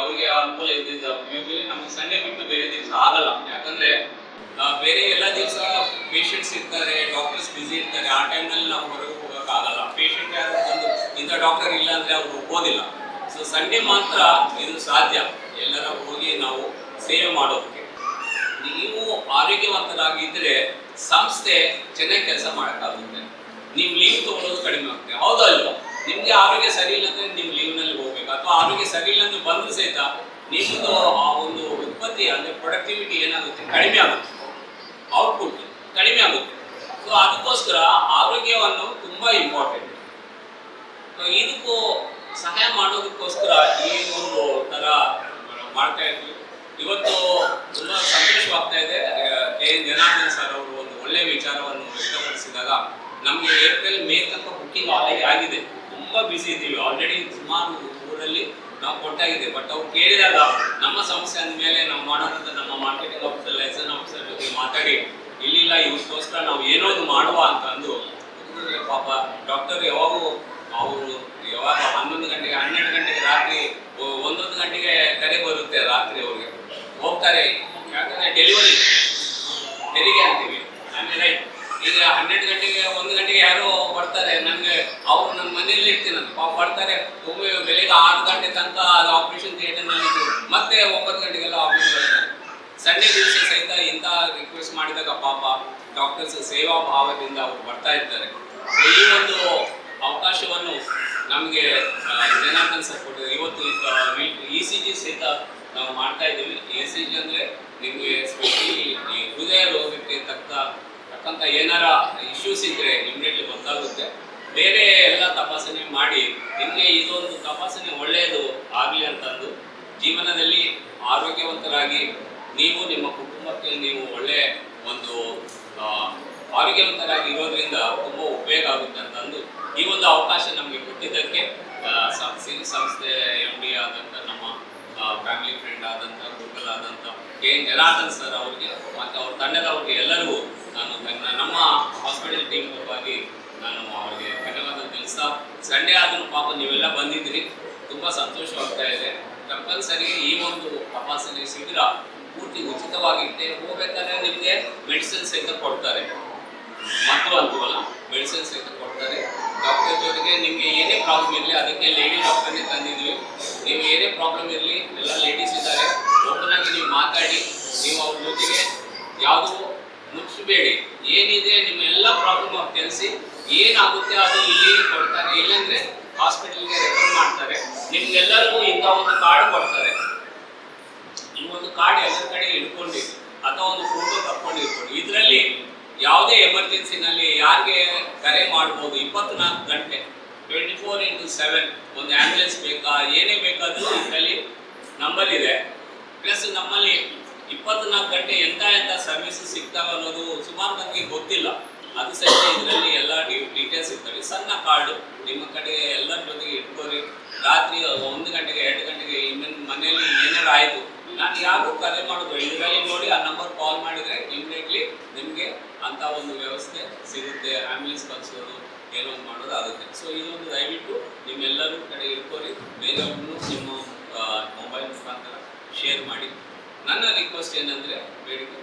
ಅವ್ರಿಗೆ ಅನುಕೂಲ ಇದ್ದಿದ್ದ ಯೂಶಲಿ ನಮ್ಗೆ ಸಂಡೆ ಬಿಟ್ಟು ಬೇರೆ ದಿವಸ ಆಗಲ್ಲ. ಯಾಕಂದ್ರೆ ಬೇರೆ ಎಲ್ಲ ದಿವಸ ಪೇಷಂಟ್ಸ್ ಇರ್ತಾರೆ ಡಾಕ್ಟರ್ಸ್ ಬಿಸಿ ಇರ್ತಾರೆ. ಆ ಟೈಮ್ನಲ್ಲಿ ನಾವು ಹೊರಗೆ ಹೋಗೋಕ್ಕಾಗಲ್ಲ. ಪೇಷಂಟ್ ಯಾರು ಬಂದು ಇಂಥ ಡಾಕ್ಟರ್ ಇಲ್ಲ ಅಂದ್ರೆ ಅವ್ರು ಒಪ್ಪೋದಿಲ್ಲ ಸೊ ಸಂಡೇ ಮಾತ್ರ ಇದು ಸಾಧ್ಯ. ಎಲ್ಲರ ಹೋಗಿ ನಾವು ಸೇವೆ ಮಾಡೋದಕ್ಕೆ. ನೀವು ಆರೋಗ್ಯವಂತರಾಗಿದ್ದರೆ ಸಂಸ್ಥೆ ಚೆನ್ನಾಗಿ ಕೆಲಸ ಮಾಡೋಕ್ಕಾಗುತ್ತೆ. ನೀವು ಲೀವ್ ತಗೊಳ್ಳೋದು ಕಡಿಮೆ ಆಗುತ್ತೆ. ಹೌದಾ ನಿಮ್ಗೆ ಆರೋಗ್ಯ ಸರಿ ಇಲ್ಲ ಅಂದ್ರೆ ನೀವು ಲೀವ್ನಲ್ಲಿ ಆರೋಗ್ಯ ಅಂದ್ರೆ ಬಂದ್ರು ಸಹಿತ ನಿಮ್ಮದು ಆ ಒಂದು ಉತ್ಪತ್ತಿ ಅಂದ್ರೆ ಪ್ರೊಡಕ್ಟಿವಿಟಿ ಏನಾಗುತ್ತೆ? ಕಡಿಮೆ ಆಗುತ್ತೆ. ಔಟ್ಪುಟ್ ಕಡಿಮೆ ಆಗುತ್ತೆ. ಸೊ ಅದಕ್ಕೋಸ್ಕರ ಆರೋಗ್ಯವನ್ನು ತುಂಬಾ ಇಂಪಾರ್ಟೆಂಟ್ ಇದಕ್ಕೂ ಸಹಾಯ ಮಾಡೋದಕ್ಕೋಸ್ಕರ ಈ ಒಂದು ತರ ಮಾಡ್ತಾ ಇದ್ವಿ. ಇವತ್ತು ತುಂಬಾ ಸಂತೋಷವಾಗ್ತಾ ಇದೆ. ಕೆ. ಎನ್ ಜನಾರ್ದನ್ ಸರ್ ಅವರು ಒಂದು ಒಳ್ಳೆಯ ವಿಚಾರವನ್ನು ವ್ಯಕ್ತಪಡಿಸಿದಾಗ ನಮಗೆ ಏಪ್ರಿಲ್ ಮೇ ತನಕ ಬುಕ್ಕಿಂಗ್ ಆಲ್ರೆಡಿ ಆಗಿದೆ. ತುಂಬಾ ಬಿಸಿ ಇದ್ದೀವಿ ಆಲ್ರೆಡಿ ಸುಮಾರು ಊರಲ್ಲಿ ನಾವು ಕೊಟ್ಟಾಗಿದೆ. ಬಟ್ ಅವ್ರು ಕೇಳಿದಾಗ ನಮ್ಮ ಸಮಸ್ಯೆ ಅಂದಮೇಲೆ ನಾವು ಮಾಡೋದಂತ ನಮ್ಮ ಮಾರ್ಕೆಟಿಂಗ್ ಆಫೀಸರ್ ಲೈಸನ್ ಆಫೀಸರ್ ಜೊತೆ ಮಾತಾಡಿ, ಇಲ್ಲಿಲ್ಲ ಇವಕ್ಕೋಸ್ಕರ ನಾವು ಏನೋದು ಮಾಡುವ ಅಂತ ಅಂದು, ಪಾಪ ಡಾಕ್ಟರ್ ಯಾವಾಗ ಅವರು ಯಾವಾಗ ಹನ್ನೊಂದು ಗಂಟೆಗೆ, ಹನ್ನೆರಡು ಗಂಟೆಗೆ ರಾತ್ರಿ ಒ- ಒಂದೊಂದು ಗಂಟೆಗೆ ಕರೆ ಬರುತ್ತೆ ರಾತ್ರಿ ಅವ್ರಿಗೆ ಹೋಗ್ತಾರೆ ಯಾಕಂದ್ರೆ ಡೆಲಿವರಿ ಹೆರಿಗೆ ಅಂತೀವಿ ಅಂದ್ರೆ ರೈಟ್ ಈಗ ಹನ್ನೆರಡು ಗಂಟೆಗೆ ಒಂದು ಗಂಟೆಗೆ ಯಾರೋ ಬರ್ತಾರೆ ನನಗೆ ಅವ್ರು ನನ್ನ ಮನೆಯಲ್ಲಿ ಇರ್ತೀನಂತ ಪಾಪ ಬರ್ತಾರೆ ಒಮ್ಮೆ ಬೆಳಿಗ್ಗೆ ಆರು ಗಂಟೆ ತನಕ ಅದು ಆಪರೇಷನ್ ಥಿಯೇಟರ್ನಲ್ಲಿ ಇದ್ದು ಮತ್ತೆ ಒಂಬತ್ತು ಗಂಟೆಗೆಲ್ಲ ಆಫೀಸ್ ಬರ್ತಾರೆ ಸಂಡೇ ದಿವಸ ಸಹಿತ ಇಂಥ ರಿಕ್ವೆಸ್ಟ್ ಮಾಡಿದಾಗ ಪಾಪ ಡಾಕ್ಟರ್ಸ್ ಸೇವಾ ಭಾವದಿಂದ ಅವರು ಬರ್ತಾ ಇದ್ದಾರೆ ಈ ಒಂದು ಅವಕಾಶವನ್ನು ನಮಗೆ ಜನಾರ್ದನ್ ಸರ್ ಕೊಟ್ಟಿದ್ದಾರೆ. ಇವತ್ತು ಇ ಸಿ ಜಿ ಸಹಿತ ನಾವು ಮಾಡ್ತಾ ಇದ್ದೀವಿ. ಎ ಸಿ ಜಿ ಅಂದರೆ ನಿಮಗೆ ಸ್ಪೆಷಲಿ ಹೃದಯ ರೋಗಕ್ಕೆ ತಕ್ಕ ತಕ್ಕಂಥ ಏನಾರ ಇಶ್ಯೂಸ್ ಇದ್ದರೆ ಇಮಿಡಿಯೇಟ್ಲಿ ಗೊತ್ತಾಗುತ್ತೆ. ಬೇರೆ ಎಲ್ಲ ತಪಾಸಣೆ ಮಾಡಿ ನಿಮಗೆ ಇದೊಂದು ತಪಾಸಣೆ ಒಳ್ಳೆಯದು ಆಗಲಿ ಅಂತಂದು ಜೀವನದಲ್ಲಿ ಆರೋಗ್ಯವಂತರಾಗಿ ನೀವು ನಿಮ್ಮ ಕುಟುಂಬಕ್ಕೆ ನೀವು ಒಳ್ಳೆ ಒಂದು ಆ, ಆರೋಗ್ಯವಂತರಾಗಿ ಇರೋದ್ರಿಂದ ತುಂಬ ಉಪಯೋಗ ಆಗುತ್ತೆ ಅಂತಂದು ಈ ಒಂದು ಅವಕಾಶ ನಮಗೆ ಕೊಟ್ಟಿದ್ದಕ್ಕೆ ಸಂಸ್ಥೆ ಎಂ ಡಿ ಆದಂಥ ನಮ್ಮ ಫ್ಯಾಮಿಲಿ ಫ್ರೆಂಡ್ ಆದಂಥ ಗೂಗಲ್ ಆದಂಥ ಕೆ. ಎನ್ ಜನಾರ್ದನ್ ಸರ್ ಅವ್ರಿಗೆ ಮತ್ತು ಅವ್ರ ತಂಡದವ್ರಿಗೆ ಎಲ್ಲರಿಗೂ ನಾನು ನಮ್ಮ ಹಾಸ್ಪಿಟಲ್ ಟೀಮ್ ಪರವಾಗಿ ನಾನು ಅವರಿಗೆ ಧನ್ಯವಾದ ತಿಳಿಸ್ತಾ ಸಂಡೇ ಆದರೂ ಪಾಪ ನೀವೆಲ್ಲ ಬಂದಿದ್ರಿ, ತುಂಬ ಸಂತೋಷವಾಗ್ತಾ ಇದೆ. ಕಂಪಲ್ಸರಿ ಈ ಒಂದು ತಪಾಸಣೆ ಶಿಬಿರ ಪೂರ್ತಿ ಉಚಿತವಾಗಿತ್ತೆ ಹೋಗ್ಬೇಕಾದ್ರೆ ನಿಮಗೆ ಮೆಡಿಸಿನ್ ಸಹಿತ ಕೊಡ್ತಾರೆ. ಮಕ್ಕಳು ಅಂತೀವಲ್ಲ ಮೆಡಿಸಿನ್ ಸಹಿತ ಕೊಡ್ತಾರೆ. ಡಾಕ್ಟರ್ ಜೊತೆಗೆ ನಿಮಗೆ ಏನೇ ಪ್ರಾಬ್ಲಮ್ ಇರಲಿ, ಅದಕ್ಕೆ ಲೇಡಿ ಡಾಕ್ಟರ್ನೇ ತಂದಿದ್ವಿ ನೀವು ಏನೇ ಪ್ರಾಬ್ಲಮ್ ಇರಲಿ, ಎಲ್ಲ ಲೇಡೀಸ್ ಇದ್ದಾರೆ. ಓಪನ್ ಆಗಿ ನೀವು ಮಾತಾಡಿ. ನೀವು ಅವ್ರ ಜೊತೆಗೆ ಯಾವುದು ಮುಚ್ಚಬೇಡಿ ಏನಿದೆ ನಿಮ್ಮ ಎಲ್ಲ ಪ್ರಾಬ್ಲಮ್ ಅವ್ರು ತಿಳಿಸಿ ಏನಾಗುತ್ತೆ ಅದು ಇಲ್ಲಿ ಕೊಡ್ತಾರೆ. ಇಲ್ಲಂದ್ರೆ ಹಾಸ್ಪಿಟಲ್ಗೆ ರೆಫರ್ ಮಾಡ್ತಾರೆ. ನಿಮ್ಗೆಲ್ಲರಿಗೂ ಇಂಥ ಒಂದು ಕಾರ್ಡ್ ಕೊಡ್ತಾರೆ. ಈ ಒಂದು ಕಾರ್ಡ್ ಎಲ್ಲರ ಕಡೆ ಇಟ್ಕೊಂಡು ಅಥವಾ ಒಂದು ಫೋಟೋ ತಕ್ಕೊಂಡು ಇಟ್ಕೊಂಡು ಇದರಲ್ಲಿ ಯಾವುದೇ ಎಮರ್ಜೆನ್ಸಿನಲ್ಲಿ ಯಾರಿಗೆ ಕರೆ ಮಾಡ್ಬೋದು, ಇಪ್ಪತ್ನಾಲ್ಕು ಗಂಟೆ ಟ್ವೆಂಟಿ ಫೋರ್ ಇಂಟು ಸೆವೆನ್ ಒಂದು ಆ್ಯಂಬುಲೆನ್ಸ್ ಬೇಕಾ, ಏನೇ ಬೇಕಾದರೂ ಇದರಲ್ಲಿ ನಂಬರ್ ಇದೆ. ಪ್ಲಸ್ ನಮ್ಮಲ್ಲಿ ಇಪ್ಪತ್ನಾಲ್ಕು ಗಂಟೆ ಎಂಥ ಎಂಥ ಸರ್ವಿಸ್ ಸಿಗ್ತಾವೆ ಅನ್ನೋದು ಸುಮಾರು ನನಗೆ ಗೊತ್ತಿಲ್ಲ. ಅದು ಸಹಿತ ಇದರಲ್ಲಿ ಎಲ್ಲ ಡೀಟೇಲ್ಸ್ ಇರ್ತವೆ. ಸಣ್ಣ ಕಾರ್ಡು ನಿಮ್ಮ ಕಡೆ ಎಲ್ಲರ ಜೊತೆಗೆ ಇಟ್ಕೋರಿ. ರಾತ್ರಿ ಒಂದು ಗಂಟೆಗೆ, ಎರಡು ಗಂಟೆಗೆ ಇನ್ನೊಂದು ಮನೆಯಲ್ಲಿ ಏನಾರು ಆಯಿತು ನಾನು ಯಾರು ಕರೆ ಮಾಡೋದು ಇದರಲ್ಲಿ ನೋಡಿ ಆ ನಂಬರ್ ಕಾಲ್ ಮಾಡಿದರೆ ಇಮಿಡಿಯೇಟ್ಲಿ ನಿಮಗೆ ಅಂತ ಒಂದು ವ್ಯವಸ್ಥೆ ಸಿಗುತ್ತೆ. ಆ್ಯಂಬುಲೆನ್ಸ್ ಕಳಿಸೋದು, ಏನೋ ಮಾಡೋದು ಆಗುತ್ತೆ. ಸೊ ಇದೊಂದು ದಯವಿಟ್ಟು ನಿಮ್ಮೆಲ್ಲರೂ ಕಡೆ ಇಟ್ಕೊಳ್ಳಿ. ಬೇರೆಯವ್ರನ್ನೂ ನಿಮ್ಮ ಮೊಬೈಲ್ ಮುಖಾಂತರ ಶೇರ್ ಮಾಡಿ. ನನ್ನ ರಿಕ್ವೆಸ್ಟ್ ಏನಂದರೆ, ಬೇಡಿಕೆ,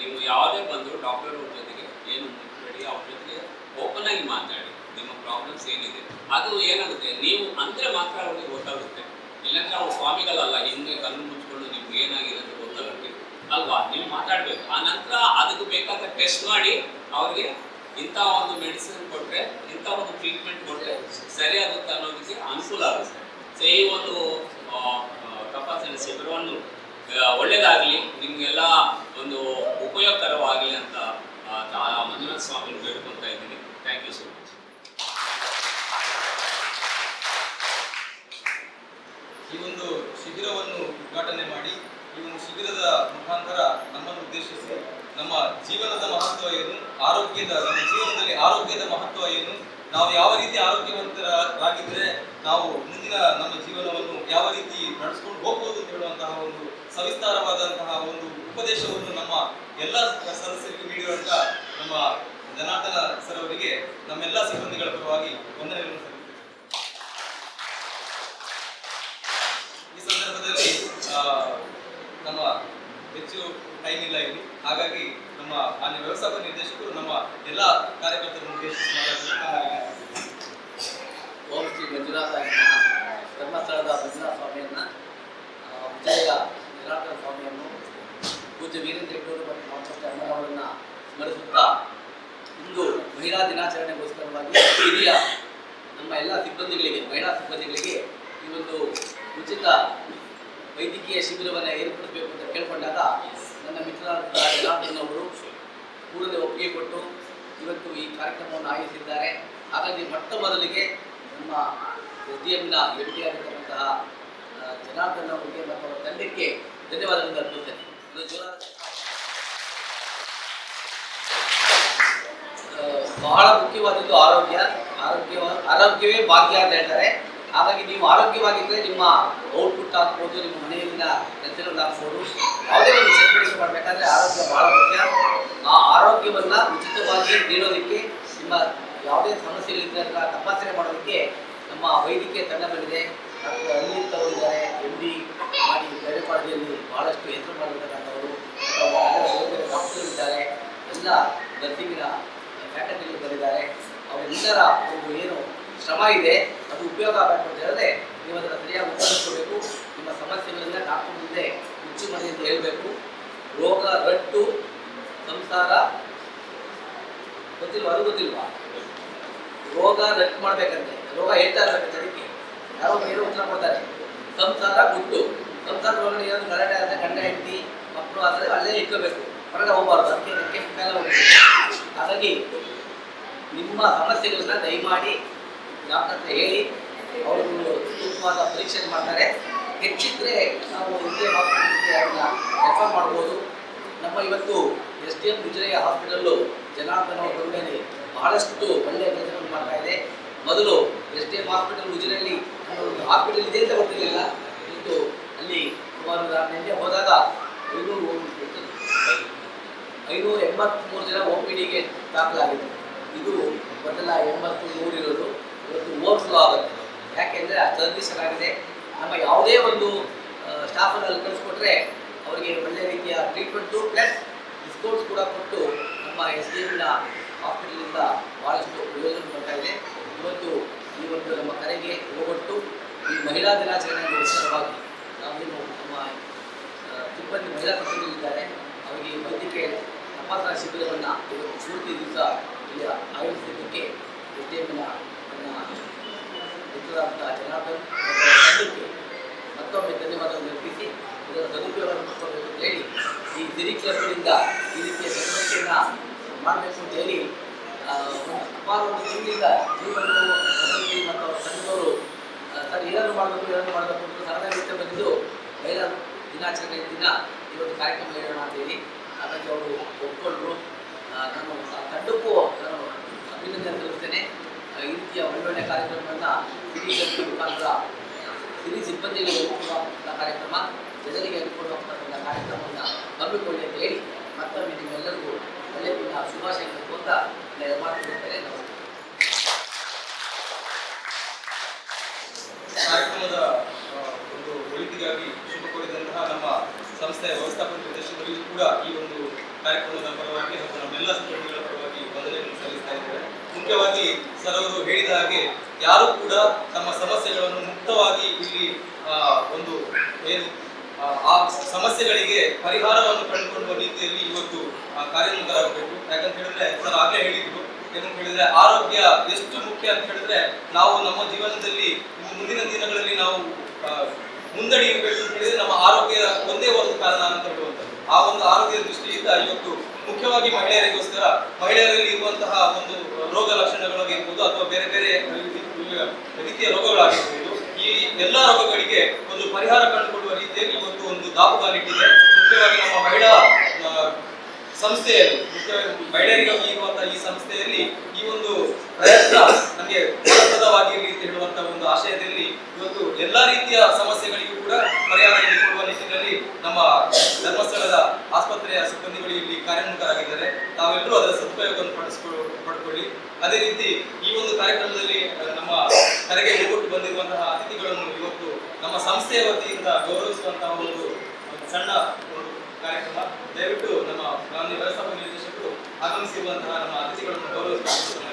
ನೀವು ಯಾವುದೇ ಬಂದರೂ ಡಾಕ್ಟರ್ ಅವ್ರ ಜೊತೆಗೆ ಏನು ಮುಟ್ಬೇಡಿ ಅವ್ರ ಜೊತೆಗೆ ಓಪನ್ ಆಗಿ ಮಾತಾಡಿ. ನಿಮ್ಮ ಪ್ರಾಬ್ಲಮ್ಸ್ ಏನಿದೆ. ಅದು ಏನಾಗುತ್ತೆ? ನೀವು ಅಂದರೆ ಮಾತ್ರ ಅವ್ರಿಗೆ ಗೊತ್ತಾಗುತ್ತೆ ಇಲ್ಲಾಂದ್ರೆ ಅವ್ರು ಸ್ವಾಮಿಗಳಲ್ಲ ಹಿಂದೆ ಕಣ್ಣು ಮುಚ್ಕೊಂಡು ನಿಮ್ಗೆ ಏನಾಗಿದೆ ಅಂತ ಗೊತ್ತಾಗುತ್ತೆ ಅಲ್ವಾ ನೀವು ಮಾತಾಡ್ಬೇಕು ಆ ನಂತರ ಅದಕ್ಕೆ ಬೇಕಾದ ಟೆಸ್ಟ್ ಮಾಡಿ ಅವ್ರಿಗೆ ಇಂಥ ಒಂದು ಮೆಡಿಸಿನ್ ಕೊಟ್ಟರೆ ಇಂಥ ಒಂದು ಟ್ರೀಟ್ಮೆಂಟ್ ಕೊಟ್ಟರೆ ಸರಿಯಾಗುತ್ತೆ ಅನ್ನೋದಕ್ಕೆ ಅನುಕೂಲ ಆಗುತ್ತೆ. ಸೊ ಈ ಒಂದು ತಪಾಸಣೆ ಶಿಬಿರವನ್ನು ಒಳ್ಳೆಯದಾಗಲಿ ನಿಮಗೆಲ್ಲ ಒಂದು ಉಪಯೋಗಕರವಾಗಲಿ ಅಂತ ಮಂಜುನಾಥ ಸ್ವಾಮಿ ಬೇಡ್ಕೊತಾ ಇದ್ದೀನಿ. ಥ್ಯಾಂಕ್ ಯು ಸೊ ಮಚ್ ಈ ಒಂದು ಶಿಬಿರವನ್ನು ಉದ್ಘಾಟನೆ ಮಾಡಿ, ಈ ಒಂದು ಶಿಬಿರದ ಮುಖಾಂತರ ನಮ್ಮನ್ನು ಉದ್ದೇಶಿಸಿ ನಮ್ಮ ಜೀವನದ ಮಹತ್ವ ಏನು ಆರೋಗ್ಯದ, ನಮ್ಮ ಜೀವನದಲ್ಲಿ ಆರೋಗ್ಯದ ಮಹತ್ವ ಏನು ನಾವು ಯಾವ ರೀತಿ ಆರೋಗ್ಯವಂತರಾಗಿದ್ರೆ ನಾವು ಮುಂದಿನ ನಮ್ಮ ಜೀವನವನ್ನು ಯಾವ ರೀತಿ ನಡೆಸ್ಕೊಂಡು ಹೋಗ್ಬೋದು ಅಂತ ಹೇಳುವಂತಹ ಒಂದು ಸವಿಸ್ತಾರವಾದಂತಹ ಒಂದು ಉಪದೇಶವನ್ನು ನಮ್ಮ ಎಲ್ಲ ಸದಸ್ಯರಿಗೆ ನೀಡಿರುವಂತ ನಮ್ಮ ಜನಾರ್ದನ ಸರ್ ಅವರಿಗೆ, ನಮ್ಮೆಲ್ಲ ಸಿಬ್ಬಂದಿಗಳ ಪರವಾಗಿ ವಂದನೆಗಳನ್ನು ಈ ಸಂದರ್ಭದಲ್ಲಿ ನಮ್ಮ ಹೆಚ್ಚು ಟೈಮ್ ಇಲ್ಲ ಇಲ್ಲಿ ವ್ಯವಸ್ಥಾಪಕ ನಿರ್ದೇಶಕರು ನಮ್ಮ ಎಲ್ಲ ಕಾರ್ಯಕರ್ತರನ್ನು ಉದ್ದೇಶಿಸಿ ಶ್ರೀ ಮಂಜುನಾಥ ಧರ್ಮಸ್ಥಳದ ಮಂಜುನಾಥ ಸ್ವಾಮಿಯನ್ನ ವಿಜಯ ನಿರಾಕರ ಸ್ವಾಮಿಯನ್ನು ಪೂಜ್ಯ ವೀರೇಂದ್ರ ಹೆಗ್ಗೂರು ಮತ್ತು ಮಾಸ್ಟರ್ ಅಣ್ಣನವರನ್ನ ಸ್ಮರಿಸುತ್ತಾ ಇಂದು ಮಹಿಳಾ ದಿನಾಚರಣೆಗೋಸ್ಕರವಾಗಿ ಹಿರಿಯ ನಮ್ಮ ಎಲ್ಲ ಸಿಬ್ಬಂದಿಗಳಿಗೆ, ಮಹಿಳಾ ಸಿಬ್ಬಂದಿಗಳಿಗೆ ಈ ಒಂದು ಉಚಿತ ವೈದ್ಯಕೀಯ ಶಿಬಿರವನ್ನು ಏರ್ಪಡಿಸಬೇಕು ಅಂತ ಕೇಳಿಕೊಂಡಾಗ ನನ್ನ ಎಲ್ಲರೂ ಕೂಡಲೇ ಒಪ್ಪಿಗೆ ಕೊಟ್ಟು ಇವತ್ತು ಈ ಕಾರ್ಯಕ್ರಮವನ್ನು ಆಯೋಜಿಸಿದ್ದಾರೆ. ಹಾಗಾಗಿ ಮೊಟ್ಟ ಮೊದಲಿಗೆ ನಮ್ಮ ಉದ್ಯಮಿನ ಎಂ ಆಗಿರ್ತಕ್ಕಂತಹ ಜನಾರ್ದನ್ ಅವರಿಗೆ ಮತ್ತು ಅವರ ತಂಡಕ್ಕೆ ಧನ್ಯವಾದಗಳನ್ನು ಅರ್ಪಿಸ್ತೇನೆ. ಬಹಳ ಮುಖ್ಯವಾದದ್ದು ಆರೋಗ್ಯ. ಆರೋಗ್ಯ ಆರೋಗ್ಯವೇ ಭಾಗ್ಯ ಅಂತ ಹೇಳ್ತಾರೆ. ಹಾಗಾಗಿ ನೀವು ಆರೋಗ್ಯವಾಗಿದ್ದರೆ ನಿಮ್ಮ ಔಟ್ಪುಟ್ ಆಗ್ಬೋದು, ನಿಮ್ಮ ಮನೆಯಿಂದ ಕೆಲಸಗಳು ಆಗ್ಬೋದು. ಯಾವುದೇ ಒಂದು ಚಟುವಟಿಕೆ ಮಾಡಬೇಕಾದ್ರೆ ಆರೋಗ್ಯ ಬಹಳ ಮುಖ್ಯ. ಆ ಆರೋಗ್ಯವನ್ನು ಉಚಿತವಾಗಿ ನೀಡೋದಕ್ಕೆ ನಿಮ್ಮ ಯಾವುದೇ ಸಮಸ್ಯೆಗಳಿದ್ದರೆ ಅದನ್ನ ತಪಾಸಣೆ ಮಾಡೋದಕ್ಕೆ ನಮ್ಮ ವೈದ್ಯಕೀಯ ತಂಡಗಳಿದೆ. ಡಾಕ್ಟರ್ ಅನಿಲ್ ಅವರು ಇದ್ದಾರೆ. ಎಂ ಡಿ ಮಾಡಿ ಗೈನಕಾಲಜಿಯಲ್ಲಿ ಭಾಳಷ್ಟು ಹೆಸರು ಮಾಡಿರ್ತಕ್ಕಂಥವರು ಡಾಕ್ಟರ್ ಇದ್ದಾರೆ. ಎಲ್ಲ ನರ್ಸಿಂಗಿನ ಫ್ಯಾಕಲ್ಟಿಗಳು ಬಂದಿದ್ದಾರೆ ಅವರೆಲ್ಲರ ಒಂದು ಏನು ಶ್ರಮ ಇದೆ. ಉಪಯೋಗ ಆಗಬೇಕು ಅಂತ ಹೇಳಿದ್ರೆ ನೀವು ಅದನ್ನು ಸರಿಯಾಗಿ ಉಪಯೋಗಿಸಬೇಕು ನಿಮ್ಮ ಸಮಸ್ಯೆಗಳನ್ನ ಡಾಕ್ಟರ್ ಮುಂದೆ ಮುಚ್ಚಿ ಮನೆ ಅಂತ ಹೇಳಬೇಕು. ರೋಗ, ರಟ್ಟು, ಸಂಸಾರ, ಗೊತ್ತಿಲ್ವಾ? ಅದು ಗೊತ್ತಿಲ್ವಾ? ರೋಗ, ರಟ್ಟು ಮಾಡ್ಬೇಕಂತೆ. ರೋಗ ಹೇಳ್ತಾ ಇರ್ಬೇಕಂತೆ ಅದಕ್ಕೆ. ಯಾರೋ ಬೇರೆ ಉತ್ತರ ಕೊಡ್ತಾರೆ. ಸಂಸಾರ ಗುಟ್ಟು ಸಂಸಾರ ಒಳಗಡೆ ಏನಾದ್ರು ಗಲಾಟೆ ಆದರೆ ಗಂಡ, ಹೆಂಡತಿ, ಮಕ್ಕಳು ಆದರೆ ಅಲ್ಲೇ ಇಟ್ಕೋಬೇಕು ಹೊರಗಡೆ ಹೋಗ್ಬಾರ್ದು. ಅದಕ್ಕೆ ಹೋಗ್ಬೇಕು. ಹಾಗಾಗಿ ನಿಮ್ಮ ಸಮಸ್ಯೆಗಳನ್ನ ದಯಮಾಡಿ ಡಾಕ್ಟರ್ ಹೇಳಿ ಅವರು ಸೂಕ್ತವಾದ ಪರೀಕ್ಷೆ ಮಾಡ್ತಾರೆ. ಹೆಚ್ಚಿದ್ರೆ ನಾವು ಇದೇ ಹಾಸ್ಪಿಟಲ್ಗೆ ಅವ್ರನ್ನ ರೆಫರ್ ಮಾಡ್ಬೋದು. ನಮ್ಮ ಇವತ್ತು S D M Vijaya hospital Janardhana ಅವ್ರ ಬಹಳಷ್ಟು ಒಳ್ಳೆಯ ಕೆಲಸಗಳು ಮಾಡ್ತಾ ಇದೆ. ಮೊದಲು ಎಸ್ ಡಿ ಎಂ ಹಾಸ್ಪಿಟಲ್ ಉಜಿರೆಯಲ್ಲಿ ಹಾಸ್ಪಿಟಲ್ ಇದೆ ಅಂತ ಗೊತ್ತಿರಲಿಲ್ಲ. ಇದು ಅಲ್ಲಿ ಸುಮಾರು ನಾನು ನಿನ್ನೆ ಹೋದಾಗ ಐನೂರು ಐನೂರ ಎಂಬತ್ತ್ಮೂರು ಜನ ಒ ಪಿ ಡಿಗೆ ದಾಖಲಾಗಿದೆ. ಇದು ಮೊದಲ ಎಂಬತ್ತು ನೂರು ಇರೋದು ಓವರ್ ಫ್ಲೋ ಆಗುತ್ತೆ ಯಾಕೆಂದರೆ ಅಷ್ಟೊಂದು ಚೆನ್ನಾಗಿದೆ ನಮ್ಮ ಯಾವುದೇ ಒಂದು ಸ್ಟಾಫನ್ನು ಅಲ್ಲಿ ಕಳಿಸ್ಕೊಟ್ರೆ ಅವರಿಗೆ ಒಳ್ಳೆ ರೀತಿಯ ಟ್ರೀಟ್ಮೆಂಟು ಪ್ಲಸ್ ಡಿಸ್ಕೌಂಟ್ಸ್ ಕೂಡ ಕೊಟ್ಟು ನಮ್ಮ ಎಸ್ ಡಿ ಎಮ್ನ ಹಾಸ್ಪಿಟಲಿಂದ ಭಾಳಷ್ಟು ಪ್ರಯೋಜನ ಕೊಡ್ತಾ ಇದೆ. ಇವತ್ತು ಈ ಒಂದು ನಮ್ಮ ಕರೆಗೆ ಹೋಗೊಟ್ಟು ಈ ಮಹಿಳಾ ದಿನಾಚರಣೆಯ ಉತ್ಸವವಾಗಿ ನಾವು ನಮ್ಮ ಸಿಬ್ಬಂದಿ ಮಹಿಳಾ ಸಿಬ್ಬಂದಿಗಳಿದ್ದಾರೆ ಅವರಿಗೆ ವೈದ್ಯಕೀಯ ತಪಾಸಣಾ ಶಿಬಿರವನ್ನು ಇವತ್ತು ಪೂರ್ತಿ ದಿವಸ ಇಲ್ಲಿ ಆಯೋಜಿಸಿದ್ದಕ್ಕೆ ಎಸ್ ಡಿ ಮಿತ್ರರಾದ ಜನಾರ್ದನ್ ತಂಡಕ್ಕೆ ಮತ್ತೊಮ್ಮೆ ಧನ್ಯವಾದವನ್ನು ಅರ್ಪಿಸಿ ಇದರ ಸದುಪಯೋಗವನ್ನು ಪಡ್ಕೋಬೇಕು ಅಂತ ಹೇಳಿ ಈ ಸಿರಿ ಈ ರೀತಿಯ ಚಟುವಟಿಕೆಯನ್ನು ಮಾಡಬೇಕು ಅಂತ ಹೇಳಿ ಒಂದು ಸುಮಾರು ಒಂದು ತಿಂಗಳಿಂದ ಜೀವನ ವಸಂತಿ ಮತ್ತು ಅವರ ತಂಡದವರು ಸರ್ ಏನನ್ನು ಮಾಡಬೇಕು ಏನನ್ನು ಮಾಡಬೇಕು ಅಂತ ಸರಳಾಗಿ ಬಂದಿದ್ದು ಮಹಿಳಾ ದಿನಾಚರಣೆ ದಿನ ಇವತ್ತು ಕಾರ್ಯಕ್ರಮ ಹೇಳೋಣ ಅಂತ ಹೇಳಿ ಹಾಗಾಗಿ ಅವರು ಒಪ್ಪಿಕೊಂಡ್ರು ನಾನು ಆ ತಂಡಕ್ಕೂ ನಾನು ಅಭಿನಂದನೆ ಸಲ್ಲಿಸ್ತೇನೆ. ಈ ರೀತಿಯ ಒಳ್ಳೊಳ್ಳೆ ಕಾರ್ಯಕ್ರಮವನ್ನು ಸಿರಿ ಮುಖಾಂತರ ಸಿರಿ ಸಿಬ್ಬಂದಿಗೆ ಕೊಡುವಂಥ ಕಾರ್ಯಕ್ರಮ, ಜನರಿಗೆ ಅನುಕೂಲವಾಗ್ತಕ್ಕಂಥ ಕಾರ್ಯಕ್ರಮವನ್ನು ಹಮ್ಮಿಕೊಳ್ಳಿ ಅಂತ ಹೇಳಿ ಮತ್ತೊಮ್ಮೆ ನಿಮ್ಮೆಲ್ಲರಿಗೂ ಒಳ್ಳೆಯ ಶುಭಾಶಯಗಳು ಅಂತ ನಮಸ್ಕಾರ ಕಾರ್ಯಕ್ರಮದ ಒಂದು ಒಳಿತಿಗಾಗಿ ಶುಭ ಕೋರಿದಂತಹ ನಮ್ಮ ಸಂಸ್ಥೆಯ ವ್ಯವಸ್ಥಾಪಕ ನಿರ್ದೇಶಕರಿಗೂ ಕೂಡ ಈ ಒಂದು ಕಾರ್ಯಕ್ರಮದ ಪರವಾಗಿ ಮತ್ತು ನಮ್ಮೆಲ್ಲ ಸಿಬ್ಬಂದಿಗಳ ಪರವಾಗಿ ಮುಖ್ಯವಾಗಿ ಸರ್ ಅವರು ಹೇಳಿದ ಹಾಗೆ ಯಾರು ಕೂಡ ತಮ್ಮ ಸಮಸ್ಯೆಗಳನ್ನು ಮುಕ್ತವಾಗಿ ಇಲ್ಲಿ ಒಂದು ಏನು ಆ, ಸಮಸ್ಯೆಗಳಿಗೆ ಪರಿಹಾರವನ್ನು ಕಂಡುಕೊಳ್ಳುವ ರೀತಿಯಲ್ಲಿ ಇವತ್ತು ಕಾರ್ಯೋನ್ಮುಖರಾಗಬೇಕು ಯಾಕಂತ ಹೇಳಿದ್ರೆ ಸರ್ ಆಗಲೇ ಹೇಳಿದ್ರು. ಏನಂತ ಹೇಳಿದ್ರೆ ಆರೋಗ್ಯ ಎಷ್ಟು ಮುಖ್ಯ ಅಂತ ಹೇಳಿದ್ರೆ ನಾವು ನಮ್ಮ ಜೀವನದಲ್ಲಿ ಮುಂದಿನ ದಿನಗಳಲ್ಲಿ ನಾವು ಮುಂದಡಿ ಹೇಳಿದ್ರೆ ನಮ್ಮ ಆರೋಗ್ಯ ಒಂದೇ ಒಂದು ಕಾರಣ ಅಂತ ಹೇಳುವಂಥದ್ದು. ಆ ಒಂದು ಆರೋಗ್ಯದ ದೃಷ್ಟಿಯಿಂದ ಇವತ್ತು ಮುಖ್ಯವಾಗಿ ಮಹಿಳೆಯರಿಗೋಸ್ಕರ ಮಹಿಳೆಯರಲ್ಲಿ ಇರುವಂತಹ ಒಂದು ರೋಗ ಲಕ್ಷಣಗಳಾಗಿರ್ಬೋದು ಅಥವಾ ಬೇರೆ ಬೇರೆ ರೀತಿಯ ರೋಗಗಳಾಗಿರ್ಬೋದು, ಈ ಎಲ್ಲ ರೋಗಗಳಿಗೆ ಒಂದು ಪರಿಹಾರ ಕಂಡುಕೊಳ್ಳುವ ರೀತಿಯಲ್ಲಿ ಇವತ್ತು ಒಂದು ದಾಪುಗಾಲಿಟ್ಟಿದೆ ಮುಖ್ಯವಾಗಿ ನಮ್ಮ ಮಹಿಳಾ ಸಂಸ್ಥೆಯಲ್ಲಿ, ಮುಖ್ಯವಾಗಿ ಮಹಿಳೆಯರಿಗಾಗಿ ಇರುವಂತಹ ಈ ಸಂಸ್ಥೆಯಲ್ಲಿ ಈ ಒಂದು ಪ್ರಯತ್ನ ನಮಗೆ ಫಲಪ್ರದವಾಗಿರಲಿ ಅಂತ ಹೇಳುವಂತಹ ಒಂದು ಆಶಯದಲ್ಲಿ ಇವತ್ತು ಎಲ್ಲಾ ರೀತಿಯ ಸಮಸ್ಯೆಗಳಿಗೂ ಕೂಡ ಪರಿಹಾರ ಕೊಡುವ ನಿಟ್ಟಿನಲ್ಲಿ ನಮ್ಮ ಧರ್ಮಸ್ಥಳದ ಆಸ್ಪತ್ರೆಯ ಸಿಬ್ಬಂದಿಗಳು ಇಲ್ಲಿ ಕಾರ್ಯೋನ್ಮುಖರಾಗಿದ್ದಾರೆ ತಾವೆಲ್ಲರೂ ಅದರ ಸದುಪಯೋಗವನ್ನು ಪಡಿಸ್ಕೊ ಪಡ್ಕೊಳ್ಳಿ. ಅದೇ ರೀತಿ ಈ ಒಂದು ಕಾರ್ಯಕ್ರಮದಲ್ಲಿ ನಮ್ಮ ಕರೆಗೆ ಹೋಗೊಟ್ಟು ಬಂದಿರುವಂತಹ ಅತಿಥಿಗಳನ್ನು ಇವತ್ತು ನಮ್ಮ ಸಂಸ್ಥೆಯ ವತಿಯಿಂದ ಗೌರವಿಸುವಂತಹ ಒಂದು ಸಣ್ಣ ಕಾರ್ಯಕ್ರಮ. ದಯವಿಟ್ಟು ನಮ್ಮ ನಿರ್ದೇಶಕರು ಆಗಮಿಸಿರುವಂತಹ ನಮ್ಮ ಅತಿಥಿಗಳನ್ನು ಗೌರವಿಸಬೇಕು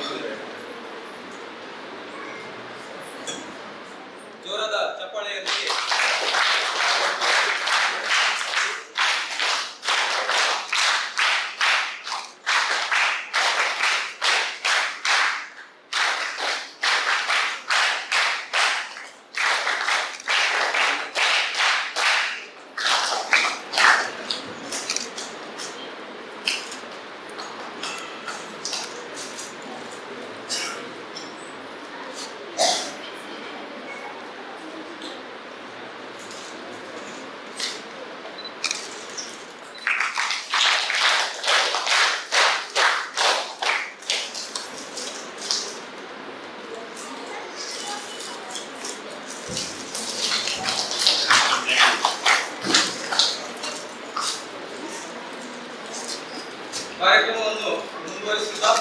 ಕಾರ್ಯಕ್ರಮವನ್ನು ಮುಂದುವರಿಸುತ್ತಾ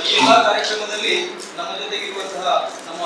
ಈ ಎಲ್ಲ ಕಾರ್ಯಕ್ರಮದಲ್ಲಿ ನಮ್ಮ ಜೊತೆಗಿರುವಂತಹ ನಮ್ಮ